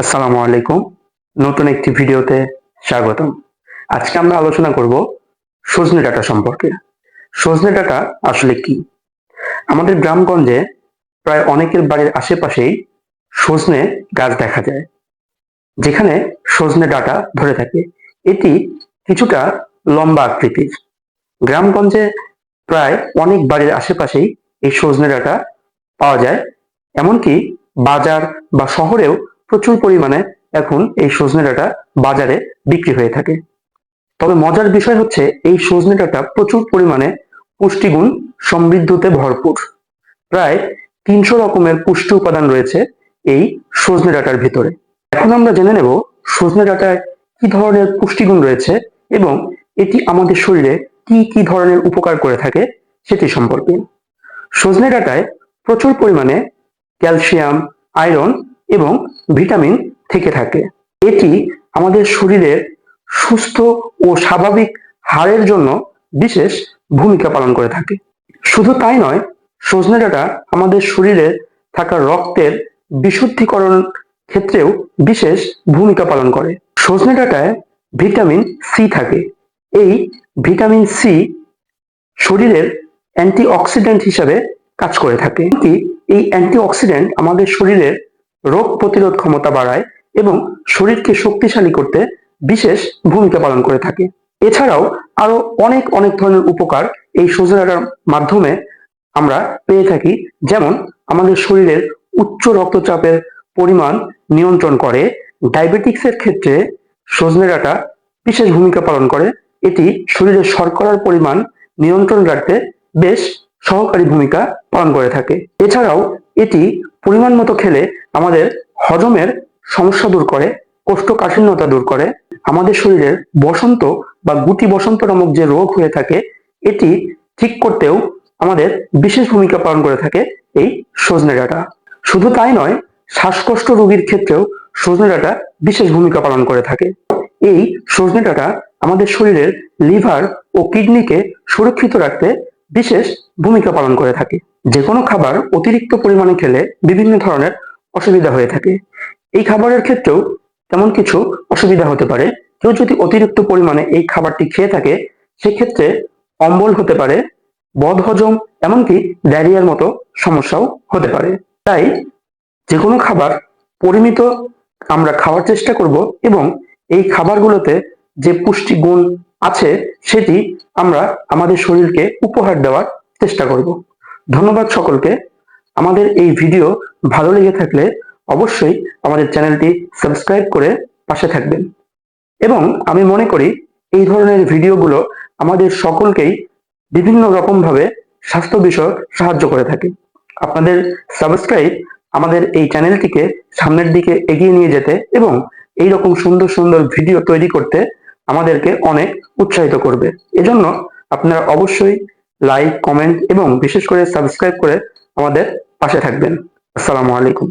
আসসালামু আলাইকুম। নতুন একটি ভিডিওতে স্বাগতম। আজকে আমরা আলোচনা করব সজনে ডাটা সম্পর্কে। সজনে ডাটা আসলে কি? আমাদের গ্রামগঞ্জে প্রায় অনেকের বাড়ির আশেপাশেই সজনে গাছ দেখা যায়, যেখানে সজনে ডাটা ধরে থাকে। এটি কিছুটা লম্বা আকৃতির। গ্রামগঞ্জে প্রায় অনেক বাড়ির আশেপাশেই এই সজনে ডাটা পাওয়া যায়, এমনকি বাজার বা শহরেও প্রচুর পরিমাণে এখন এই সজনে ডাঁটা বাজারে বিক্রি হয়ে থাকে। তবে মজার বিষয় হচ্ছে এই সজনে ডাঁটা প্রচুর পরিমাণে পুষ্টিগুণ সমৃদ্ধতে ভরপুর। প্রায় তিনশো রকমের পুষ্টি উপাদান রয়েছে এই সজনে ডাঁটার ভিতরে। এখন আমরা জেনে নেব সজনে ডাঁটায় কি ধরনের পুষ্টিগুণ রয়েছে এবং এটি আমাদের শরীরে কি কি ধরনের উপকার করে থাকে সেটি সম্পর্কে। সজনে ডাঁটায় প্রচুর পরিমাণে ক্যালসিয়াম, আয়রন এবং ভিটামিন থেকে থাকে। এটি আমাদের শরীরের সুস্থ ও স্বাভাবিক হাড়ের জন্য বিশেষ ভূমিকা পালন করে থাকে। শুধু তাই নয়, সজনে ডাঁটা আমাদের শরীরে থাকা রক্তের বিশুদ্ধিকরণ ক্ষেত্রেও বিশেষ ভূমিকা পালন করে। সজনে ডাঁটায় ভিটামিন সি থাকে। এই ভিটামিন সি শরীরের অ্যান্টিঅক্সিডেন্ট হিসাবে কাজ করে থাকে। এই অ্যান্টিঅক্সিডেন্ট আমাদের শরীরের রোগ প্রতিরোধ ক্ষমতা বাড়ায় এবং শরীরকে শক্তিশালী করতে বিশেষ ভূমিকা পালন করে থাকে। এছাড়াও আরও অনেক অনেক ধরনের উপকার এই সজনাটার মাধ্যমে আমরা পেয়ে থাকি। যেমন আমাদের শরীরের উচ্চ রক্তচাপের পরিমাণ নিয়ন্ত্রণ করে। ডায়াবেটিক্সের ক্ষেত্রে সজনে ডাঁটা বিশেষ ভূমিকা পালন করে। এটি শরীরের শর্করার পরিমাণ নিয়ন্ত্রণ রাখতে বেশ সহকারী ভূমিকা পালন করে থাকে। এছাড়াও এটি পরিমাণ মতো খেলে আমাদের হজমের সমস্যা দূর করে, কোষ্ঠকাঠিন্যতা দূর করে, আমাদের শরীরের বসন্ত বা গুটি বসন্ত নামক যে রোগ হয়ে থাকে, এটি ঠিক করতেও আমাদের বিশেষ ভূমিকা পালন করে থাকে এই সজনে ডাঁটা। শুধু তাই নয়, শ্বাসকষ্ট রোগীর ক্ষেত্রেও সজনে ডাঁটা বিশেষ ভূমিকা পালন করে থাকে। এই সজনে ডাঁটা আমাদের শরীরের লিভার ও কিডনিকে সুরক্ষিত রাখতে বিশেষ ভূমিকা পালন করে থাকে। যে কোনো খাবার অতিরিক্ত পরিমাণে খেলে বিভিন্ন ধরনের অসুবিধা হয়ে থাকে। এই খাবারের ক্ষেত্রেও তেমন কিছু অসুবিধা হতে পারে। কেউ যদি অতিরিক্ত পরিমাণে এই খাবারটি খেয়ে থাকে, সেক্ষেত্রে অম্বল হতে পারে, বদহজম, এমনকি ডায়রিয়ার মতো সমস্যাও হতে পারে। তাই যে কোনো খাবার পরিমিত আমরা খাওয়ার চেষ্টা করব এবং এই খাবারগুলোতে যে পুষ্টি গুণ আছে, সেটি আমরা আমাদের শরীরকে উপহার দেওয়ার চেষ্টা করব। ধন্যবাদ সকলকে। আমাদের এই ভিডিও ভালো লেগে থাকলে অবশ্যই আমাদের চ্যানেলটি সাবস্ক্রাইব করে পাশে থাকবেন। এবং আমি মনে করি এই ধরনের ভিডিওগুলো আমাদের সকলকেই বিভিন্ন রকমভাবে স্বাস্থ্য বিষয়ক সাহায্য করে থাকে। আপনাদের সাবস্ক্রাইব আমাদের এই চ্যানেলটিকে সামনের দিকে এগিয়ে নিয়ে যেতে এবং এই রকম সুন্দর সুন্দর ভিডিও তৈরি করতে আমাদেরকে অনেক উৎসাহিত করবে। এজন্য আপনারা অবশ্যই লাইক, কমেন্ট এবং বিশেষ করে সাবস্ক্রাইব করে আমাদের পাশে থাকবেন। আসসালামু আলাইকুম।